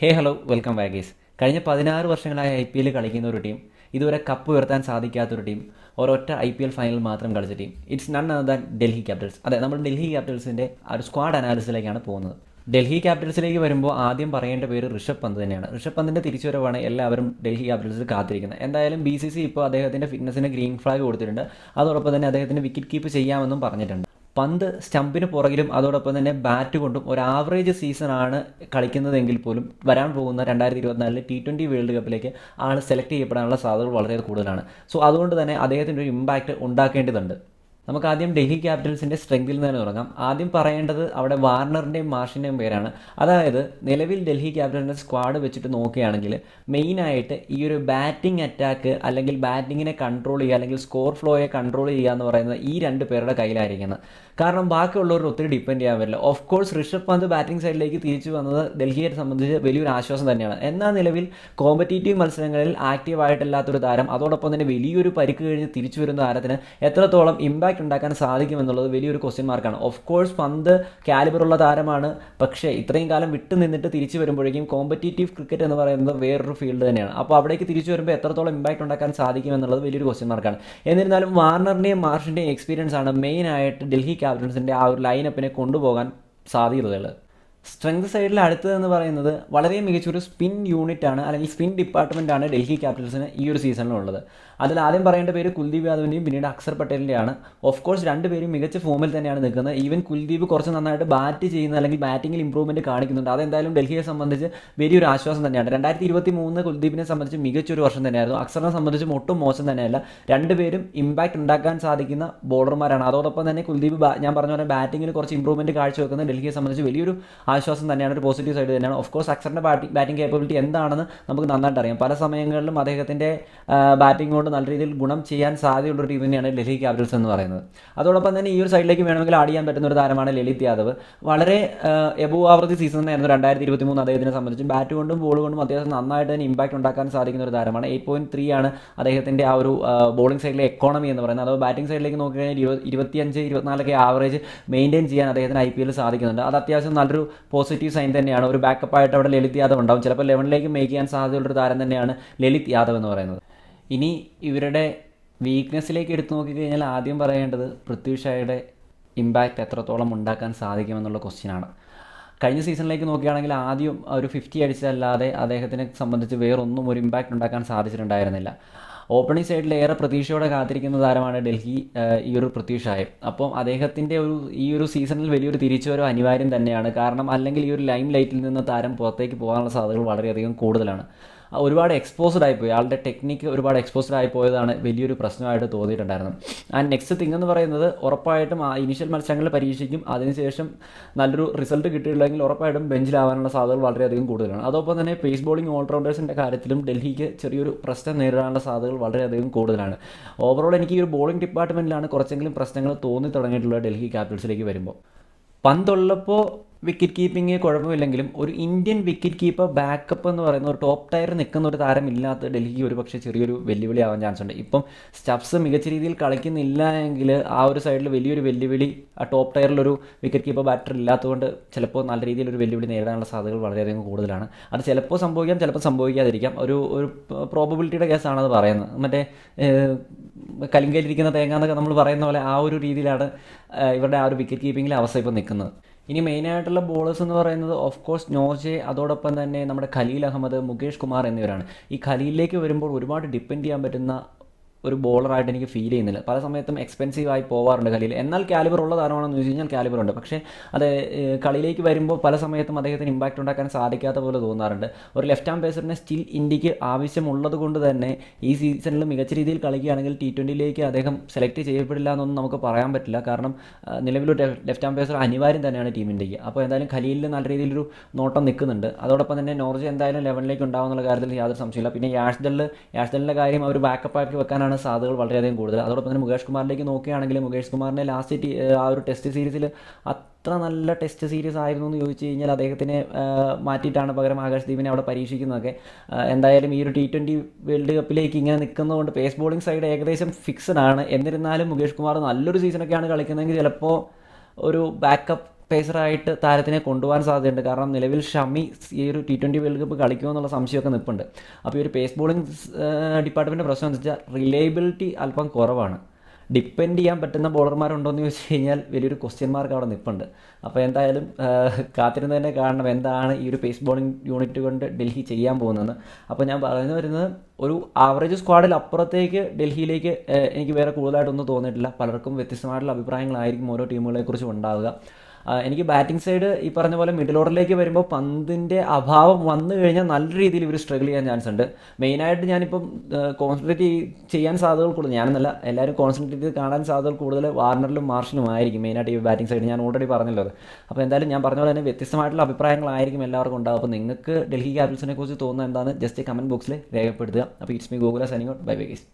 ഹേ hello welcome Varghese കഴിഞ്ഞ പതിനാറ് വർഷങ്ങളായി ഐ പി എൽ കളിക്കുന്ന ഒരു ടീം ഇതുവരെ കപ്പ് ഉയർത്താൻ സാധിക്കാത്തൊരു ടീം ഒരൊറ്റ ഐ പി എൽ ഫൈനൽ മാത്രം കളിച്ച team. It's none other than Delhi capitals. അതെ നമ്മൾ ഡൽഹി ക്യാപിറ്റൽസിന്റെ ആ ഒരു സ്ക്വാഡ് അനാലിസിലേക്കാണ് പോകുന്നത്. ഡൽഹി ക്യാപിറ്റൽസിലേക്ക് വരുമ്പോൾ ആദ്യം പറയേണ്ട പേര് ഋഷഭ് പന്ത് തന്നെയാണ്. ഋഷഭ് പന്തിന്റെ തിരിച്ചുവരവാണ് എല്ലാവരും ഡൽഹി ക്യാപിറ്റൽസിൽ കാത്തിരിക്കുന്നത്. എന്തായാലും ബി സി സി ഇപ്പോൾ അദ്ദേഹത്തിന്റെ ഫിറ്റ്നസിന് ഗ്രീൻ ഫ്ലാഗ് കൊടുത്തിട്ടുണ്ട്. അതോടൊപ്പം തന്നെ അദ്ദേഹത്തിന് വിക്കറ്റ് കീപ്പ് ചെയ്യാമെന്നും പറഞ്ഞിട്ടുണ്ട്. പന്ത് സ്റ്റമ്പിന് പുറകിലും അതോടൊപ്പം തന്നെ ബാറ്റ് കൊണ്ടും ഒരു ആവറേജ് ആണ് കളിക്കുന്നതെങ്കിൽ പോലും വരാൻ പോകുന്ന രണ്ടായിരത്തി ഇരുപത്തിനാലിലെ ടി ട്വന്റി വേൾഡ് കപ്പിലേക്ക് ആൾ സെലക്ട് ചെയ്യപ്പെടാനുള്ള സാധ്യതകൾ വളരെ കൂടുതലാണ്. സോ അതുകൊണ്ട് തന്നെ അദ്ദേഹത്തിന്റെ ഒരു ഇമ്പാക്റ്റ് ഉണ്ടാക്കേണ്ടതുണ്ട്. നമുക്ക് ആദ്യം ഡൽഹി ക്യാപിറ്റൽസിന്റെ സ്ട്രെങ്തിൽ നിന്ന് തുടങ്ങാം. ആദ്യം പറയേണ്ടത് അവിടെ വാർണറിന്റെയും മാർഷിന്റെയും പേരാണ്. അതായത് നിലവിൽ ഡൽഹി ക്യാപിറ്റൽസിന്റെ സ്ക്വാഡ് വെച്ചിട്ട് നോക്കുകയാണെങ്കിൽ മെയിനായിട്ട് ഈ ഒരു ബാറ്റിംഗ് അറ്റാക്ക് അല്ലെങ്കിൽ ബാറ്റിങ്ങിനെ കൺട്രോൾ ചെയ്യുക അല്ലെങ്കിൽ സ്കോർ ഫ്ലോയെ കൺട്രോൾ ചെയ്യുക എന്ന് പറയുന്നത് ഈ രണ്ട് പേരുടെ കയ്യിലായിരിക്കുന്നത് കാരണം ബാക്കിയുള്ളവർ ഒത്തിരി ഡിപ്പെൻഡ് ചെയ്യാൻ പറ്റില്ല. Of course Rishabh Pant batting സൈഡിലേക്ക് തിരിച്ചു വന്നത് ഡൽഹിയെ സംബന്ധിച്ച് വലിയൊരു ആശ്വാസം തന്നെയാണ്. എന്നാൽ നിലവിൽ കോമ്പറ്റീറ്റീവ് മത്സരങ്ങളിൽ ആക്റ്റീവ് ആയിട്ടില്ലാത്തൊരു താരം അതോടൊപ്പം തന്നെ വലിയൊരു പരിക്ക് കഴിഞ്ഞ് തിരിച്ചു വരുന്ന താരത്തിന് എത്രത്തോളം ഇമ്പാക്റ്റ് ഉണ്ടാക്കാൻ സാധിക്കുമെന്നുള്ളത് വലിയൊരു ക്വസ്റ്റ്യൻ മാർക്കാണ് ഓഫ് കോഴ്സ് പന്ത് കാലിബറുള്ള താരമാണ്. പക്ഷേ ഇത്രയും കാലം വിട്ടു നിന്നിട്ട് തിരിച്ചു വരുമ്പോഴേക്കും കോമ്പറ്റീറ്റീവ് ക്രിക്കറ്റ് എന്ന് പറയുന്നത് വേറൊരു ഫീൽഡ് തന്നെയാണ്. അപ്പോൾ അവിടേക്ക് തിരിച്ചു വരുമ്പോൾ എത്രത്തോളം ഇമ്പാക്റ്റ് ഉണ്ടാക്കാൻ സാധിക്കുമെന്നുള്ളത് വലിയൊരു ക്വസ്റ്റ്യൻ മാർക്കാണ് എന്നിരുന്നാലും വാർണറിന്റെയും മാർഷിന്റെയും എക്സ്പീരിയൻസ് ആണ് മെയിനായിട്ട് ഡൽഹി ക്യാപിറ്റൽസിന്റെ ആ ഒരു ലൈനപ്പിനെ കൊണ്ടുപോകാൻ സാധ്യതയുള്ളത് സ്ട്രെങ്ത് സൈഡിൽ അടുത്തതെന്ന് പറയുന്നത് വളരെ മികച്ചൊരു സ്പിൻ യൂണിറ്റ് ആണ് അല്ലെങ്കിൽ സ്പിൻ ഡിപ്പാർട്ട്മെന്റ് ആണ് ഡൽഹി ക്യാപിറ്റൽസിന് ഈ ഒരു സീസണിലുള്ളത് അതിൽ ആദ്യം പറയേണ്ട പേര് കുൽദീപ് യാദവിന്റെയും പിന്നീട് അക്സർ പട്ടേലിന്റെയാണ് ഓഫ് കോഴ്സ് രണ്ടുപേരും മികച്ച ഫോമിൽ തന്നെയാണ് നിൽക്കുന്നത്. ഈവൻ കുൽദീപ് കുറച്ച് നന്നായിട്ട് ബാറ്റ് ചെയ്യുന്ന അല്ലെങ്കിൽ ബാറ്റിംഗിൽ ഇമ്പ്രൂവ്മെന്റ് കാണിക്കുന്നുണ്ട്. അതെന്തായാലും ഡൽഹിയെ സംബന്ധിച്ച് വലിയൊരു ആശ്വാസം തന്നെയാണ്. രണ്ടായിരത്തി ഇരുപത്തി മൂന്ന് കുൽദീപിനെ സംബന്ധിച്ച് മികച്ചൊരു വർഷം തന്നെയായിരുന്നു. അക്സറിനെ സംബന്ധിച്ചും ഒട്ടും മോശം തന്നെയല്ല. രണ്ടുപേരും ഇമ്പാക്റ്റ് ഉണ്ടാക്കാൻ സാധിക്കുന്ന ബോളർമാരാണ് അതോടൊപ്പം തന്നെ കുൽദീപ് ഞാൻ പറഞ്ഞ പോലെ ബാറ്റിങ്ങിൽ കുറച്ച് ഇമ്പ്രൂവ്മെന്റ് കാഴ്ചവെക്കുന്നത് ഡൽഹിയെ സംബന്ധിച്ച് വലിയൊരു ആശ്വാസം തന്നെയാണ്. ഒരു പോസിറ്റീവ് സൈഡ് തന്നെയാണ്. ഓഫ് കോഴ്സ് അക്സറിന്റെ ബാറ്റിംഗ് ബാറ്റിംഗ് കേപ്പബിലിറ്റി എന്താണെന്ന് നമുക്ക് നന്നായിട്ട് അറിയാം. പല സമയങ്ങളിലും അദ്ദേഹത്തിന്റെ ബാറ്റിംഗ് കൊണ്ട് നല്ല രീതിയിൽ ഗുണം ചെയ്യാൻ സാധ്യതയുള്ള ഒരു ടീം തന്നെയാണ് ഡൽഹി ക്യാപിറ്റൽസ് എന്ന് പറയുന്നത്. അതോടൊപ്പം തന്നെ ഈ ഒരു സൈഡിലേക്ക് വേണമെങ്കിൽ ആഡ് ചെയ്യാൻ പറ്റുന്ന ഒരു താരമാണ് ലളിത് യാദവ് വളരെ എബോ ആവൃത്തി സീസൺ ആയിരുന്നു രണ്ടായിരത്തി ഇരുപത്തി മൂന്ന് അദ്ദേഹത്തിനെ സംബന്ധിച്ച്. ബാറ്റ് കൊണ്ടും ബോൾ കൊണ്ടും അത്യാവശ്യം നന്നായിട്ട് തന്നെ ഇമ്പാക്റ്റ് ഉണ്ടാക്കാൻ സാധിക്കുന്ന ഒരു താരമാണ്. എയ്റ്റ് പോയിന്റ് ത്രീ ആണ് അദ്ദേഹത്തിന്റെ ആ ഒരു ബോളിംഗ് സൈഡിലെ എക്കോണമി എന്ന് പറയുന്നത്. അതോ ബാറ്റിംഗ് സൈഡിലേക്ക് നോക്കിക്കഴിഞ്ഞാൽ ഇരുപത് ഇരുപത്തിയഞ്ച് ഇരുപത്തിനാലൊക്കെ ആവറേജ് മെയിന്റെയിൻ ചെയ്യാൻ അദ്ദേഹത്തിന് ഐ പി എൽ സാധിക്കുന്നുണ്ട്. അത് അത്യാവശ്യം നല്ലൊരു പോസിറ്റീവ് സൈൻ തന്നെയാണ്. ഒരു ബാക്കപ്പ് ആയിട്ട് അവിടെ ലളിത് യാദവ് ഉണ്ടാവും. ചിലപ്പോൾ ലെവനിലേക്ക് മേക്ക് ചെയ്യാൻ സാധ്യതയുള്ളൊരു താരം തന്നെയാണ് ലളിത് യാദവ് എന്ന് പറയുന്നത്. ഇനി ഇവരുടെ വീക്ക്നെസ്സിലേക്ക് എടുത്തു നോക്കിക്കഴിഞ്ഞാൽ ആദ്യം പറയേണ്ടത് പൃഥ്വി ഷായുടെ ഇമ്പാക്റ്റ് എത്രത്തോളം ഉണ്ടാക്കാൻ സാധിക്കുമെന്നുള്ള ക്വസ്റ്റ്യനാണ് കഴിഞ്ഞ സീസണിലേക്ക് നോക്കുകയാണെങ്കിൽ ആദ്യം ഒരു ഫിഫ്റ്റി അടിച്ചതല്ലാതെ അദ്ദേഹത്തിനെ സംബന്ധിച്ച് വേറൊന്നും ഒരു ഇമ്പാക്റ്റ് ഉണ്ടാക്കാൻ സാധിച്ചിട്ടുണ്ടായിരുന്നില്ല. ഓപ്പണിംഗ് സൈഡിൽ ഏറെ പ്രതീക്ഷയോടെ കാത്തിരിക്കുന്ന താരമാണ് ഡൽഹി ഈ ഒരു പൃഥ്വി ഷായ്. അപ്പം അദ്ദേഹത്തിന്റെ ഒരു ഈ ഒരു സീസണിൽ വലിയൊരു തിരിച്ചുവരവ് അനിവാര്യം തന്നെയാണ്. കാരണം അല്ലെങ്കിൽ ഈ ഒരു ലൈം ലൈറ്റിൽ നിന്ന് താരം പുറത്തേക്ക് പോകാനുള്ള സാധ്യതകൾ വളരെയധികം കൂടുതലാണ്. ഒരുപാട് എക്സ്പോസ്ഡ് ആയിപ്പോയി. ആളുടെ ടെക്നിക്ക് ഒരുപാട് എക്സ്പോസ്ഡ് ആയി പോയതാണ് വലിയൊരു പ്രശ്നമായിട്ട് തോന്നിയിട്ടുണ്ടായിരുന്നത്. ആൻഡ് നെക്സ്റ്റ് തിങ് എന്ന് പറയുന്നത് ഉറപ്പായിട്ടും ആ ഇനിഷ്യൽ മത്സരങ്ങളിൽ പരീക്ഷിക്കും. അതിനുശേഷം നല്ലൊരു റിസൾട്ട് കിട്ടിയില്ലെങ്കിൽ ഉറപ്പായിട്ടും ബെഞ്ചിലാവാനുള്ള സാധ്യതകൾ വളരെയധികം കൂടുതലാണ്. അതോടൊപ്പം തന്നെ പേസ് ബോളിംഗ് ഓൾറൗണ്ടേഴ്സിന്റെ കാര്യത്തിലും ഡൽഹിക്ക് ചെറിയൊരു പ്രശ്നം നേരിടാനുള്ള സാധ്യതകൾ വളരെയധികം കൂടുതലാണ്. ഓവറോൾ എനിക്ക് ഈ ഒരു ബോളിംഗ് ഡിപ്പാർട്ട്മെന്റിലാണ് കുറച്ചെങ്കിലും പ്രശ്നങ്ങൾ തോന്നി തുടങ്ങിയിട്ടുള്ളത് ഡൽഹി ക്യാപിറ്റൽസിലേക്ക് വരുമ്പോൾ. പന്തുള്ളപ്പോൾ വിക്കറ്റ് കീപ്പിംഗ് കുഴപ്പമില്ലെങ്കിലും ഒരു ഇന്ത്യൻ വിക്കറ്റ് കീപ്പർ ബാക്കപ്പ് എന്ന് പറയുന്ന ഒരു ടോപ്പ് ടയർ നിൽക്കുന്ന ഒരു താരമില്ലാത്ത ഡൽഹിക്ക് ഒരു പക്ഷേ ചെറിയൊരു വെല്ലുവിളി ആവാൻ ചാൻസ് ഉണ്ട്. ഇപ്പം സ്റ്റഫ്സ് മികച്ച രീതിയിൽ കളിക്കുന്നില്ല എങ്കിൽ ആ ഒരു സൈഡിൽ വലിയൊരു വെല്ലുവിളി ആ ടോപ്പ് ടയറിലൊരു വിക്കറ്റ് കീപ്പർ ബാറ്റർ ഇല്ലാത്തതുകൊണ്ട് ചിലപ്പോൾ നല്ല രീതിയിൽ ഒരു വെല്ലുവിളി നേരിടാനുള്ള സാധ്യതകൾ വളരെയധികം കൂടുതലാണ്. അത് ചിലപ്പോൾ സംഭവിക്കാം ചിലപ്പോൾ സംഭവിക്കാതിരിക്കാം. ഒരു ഒരു പ്രോബബിലിറ്റിയുടെ കേസാണ് അത് പറയുന്നത്. മറ്റേ കലിങ്കയിലിരിക്കുന്ന തേങ്ങ എന്നൊക്കെ നമ്മൾ പറയുന്ന പോലെ ആ ഒരു രീതിയിലാണ് ഇവരുടെ ആ ഒരു വിക്കറ്റ് കീപ്പിങ്ങിലെ അവസ്ഥ ഇപ്പോൾ നിൽക്കുന്നത്. ഇനി മെയിനായിട്ടുള്ള ബോളേഴ്സ് എന്ന് പറയുന്നത് ഓഫ് കോഴ്സ് നോജെ അതോടൊപ്പം തന്നെ നമ്മുടെ ഖലീൽ അഹമ്മദ് മുകേഷ് കുമാർ എന്നിവരാണ്. ഈ ഖലീലിലേക്ക് വരുമ്പോൾ ഒരുപാട് ഡിപ്പെൻഡ് ചെയ്യാൻ പറ്റുന്ന ഒരു ബോളറായിട്ട് എനിക്ക് ഫീൽ ചെയ്യുന്നില്ല. പല സമയത്തും എക്സ്പെൻസീവ് ആയി പോവാറുണ്ട് കളിയിൽ. എന്നാൽ കാലിബർ ഉള്ള താരമാണെന്ന് ചോദിച്ചു കഴിഞ്ഞാൽ കാലിബർ ഉണ്ട്. പക്ഷേ അത് കളിയിലേക്ക് വരുമ്പോൾ പല സമയത്തും അദ്ദേഹത്തിന് ഇമ്പാക്റ്റ് ഉണ്ടാക്കാൻ സാധിക്കാത്ത പോലെ തോന്നാറുണ്ട്. ഒരു ലെഫ്റ്റ് ഹാം പേസറിനെ സ്റ്റിൽ ഇന്ത്യയ്ക്ക് ആവശ്യമുള്ളത് കൊണ്ട് തന്നെ ഈ സീസണിൽ മികച്ച രീതിയിൽ കളിക്കുകയാണെങ്കിൽ ടി ട്വന്റിയിലേക്ക് അദ്ദേഹം സെലക്ട് ചെയ്യപ്പെടില്ല എന്നൊന്നും നമുക്ക് പറയാൻ പറ്റില്ല. കാരണം ആ, നിലവിലൊരു ലെഫ്റ്റ് ഹാം പേസർ അനിവാര്യം തന്നെയാണ് ടീം ഇന്ത്യയ്ക്ക്. അപ്പോൾ എന്തായാലും ഖലീലിൽ നല്ല രീതിയിലൊരു നോട്ടം നിൽക്കുന്നുണ്ട്. അതോടൊപ്പം തന്നെ നോർജ് എന്തായാലും ലെവലിലേക്ക് ഉണ്ടാവുന്നുള്ള കാര്യത്തിൽ യാതൊരു സംശയമില്ല പിന്നെ യാഷ്ദൽ യാഷ്ദലിന്റെ കാര്യം അവർ ബാക്കപ്പ് ആക്കി വെക്കാനാണ് സാധ്യതകൾ വളരെയധികം കൂടുതൽ. അതോടൊപ്പം തന്നെ മുകേഷ് കുമാറിലേക്ക് നോക്കുകയാണെങ്കിൽ മുകേഷ് കുമാറിനെ ലാസ്റ്റ് ആ ഒരു ടെസ്റ്റ് സീരീസിൽ അത്ര നല്ല ടെസ്റ്റ് സീരീസ് ആയിരുന്നു എന്ന് ചോദിച്ചു കഴിഞ്ഞാൽ അദ്ദേഹത്തിനെ മാറ്റിയിട്ടാണ് പകരം ആകാശ് അവിടെ പരീക്ഷിക്കുന്നതൊക്കെ. എന്തായാലും ഈ ഒരു ടി ട്വന്റി വേൾഡ് കപ്പിലേക്ക് ഇങ്ങനെ നിൽക്കുന്നതുകൊണ്ട് പേസ് ബോളിംഗ് സൈഡ് ഏകദേശം ഫിക്സഡ് ആണ്. എന്നിരുന്നാലും മുകേഷ് കുമാർ നല്ലൊരു സീസണൊക്കെയാണ് കളിക്കുന്നതെങ്കിൽ ചിലപ്പോൾ ഒരു ബാക്കപ്പ് പേസറായിട്ട് താരത്തിനെ കൊണ്ടുപോകാൻ സാധ്യതയുണ്ട്. കാരണം നിലവിൽ ഷമി ഈ ഒരു ടി ട്വന്റി വേൾഡ് കപ്പ് കളിക്കുമോ എന്നുള്ള സംശയമൊക്കെ നിൽപ്പുണ്ട്. അപ്പോൾ ഈ ഒരു പേസ് ബോളിംഗ് ഡിപ്പാർട്ട്മെന്റ് പ്രശ്നം എന്ന് വെച്ചാൽ റിലയബിലിറ്റി അല്പം കുറവാണ്. ഡിപ്പെൻഡ് ചെയ്യാൻ പറ്റുന്ന ബോളർമാരുണ്ടോ എന്ന് ചോദിച്ചു കഴിഞ്ഞാൽ വലിയൊരു ക്വസ്റ്റ്യൻ മാർക്ക് അവിടെ നിൽപ്പുണ്ട്. അപ്പോൾ എന്തായാലും കാത്തിരുന്ന് തന്നെ കാണണം എന്താണ് ഈ ഒരു പേസ് ബോളിംഗ് യൂണിറ്റ് കൊണ്ട് ഡൽഹി ചെയ്യാൻ പോകുന്നതെന്ന്. അപ്പോൾ ഞാൻ പറഞ്ഞു വരുന്നത് ഒരു ആവറേജ് സ്ക്വാഡിൽ അപ്പുറത്തേക്ക് ഡൽഹിയിലേക്ക് എനിക്ക് വേറെ കൂടുതലായിട്ടൊന്നും തോന്നിയിട്ടില്ല. പലർക്കും വ്യത്യസ്തമായിട്ടുള്ള അഭിപ്രായങ്ങളായിരിക്കും ഓരോ ടീമുകളെക്കുറിച്ചും ഉണ്ടാവുക. എനിക്ക് ബാറ്റിംഗ് സൈഡ് ഈ പറഞ്ഞ പോലെ മിഡിൽ ഓർഡറിലേക്ക് വരുമ്പോൾ പന്തിന്റെ അഭാവം വന്നു കഴിഞ്ഞാൽ നല്ല രീതിയിൽ ഇവർ സ്ട്രഗിൾ ചെയ്യാൻ ചാൻസ് ഉണ്ട്. മെയിനായിട്ട് ഞാനിപ്പം കോൺസെൻട്രേറ്റ് ചെയ്യാൻ സാധ്യതകൾ കൂടുതൽ ഞാനെന്നല്ല എല്ലാവരും കോൺസെൻട്രേറ്റ് ചെയ്ത് കാണാൻ സാധ്യതകൾ കൂടുതൽ വാർണറിലും മാർഷിലും ആയിരിക്കും മെയിനായിട്ട് ഈ ബാറ്റിംഗ് സൈഡ് ഞാൻ ഓൾറെഡി പറഞ്ഞല്ലോ അപ്പോൾ എന്തായാലും ഞാൻ പറഞ്ഞ പോലെ തന്നെ വ്യത്യസ്തമായിട്ടുള്ള അഭിപ്രായങ്ങളായിരിക്കും എല്ലാവർക്കും ഉണ്ടാവും അപ്പോൾ നിങ്ങൾക്ക് ഡൽഹി ക്യാപിറ്റൽസിനെ കുറിച്ച് തോന്നുന്നത് എന്താണെന്ന് ജസ്റ്റ് കമന്റ് ബോക്സിൽ രേഖപ്പെടുത്തുക. അപ്പോൾ it's me Gokula signing out bye bye guys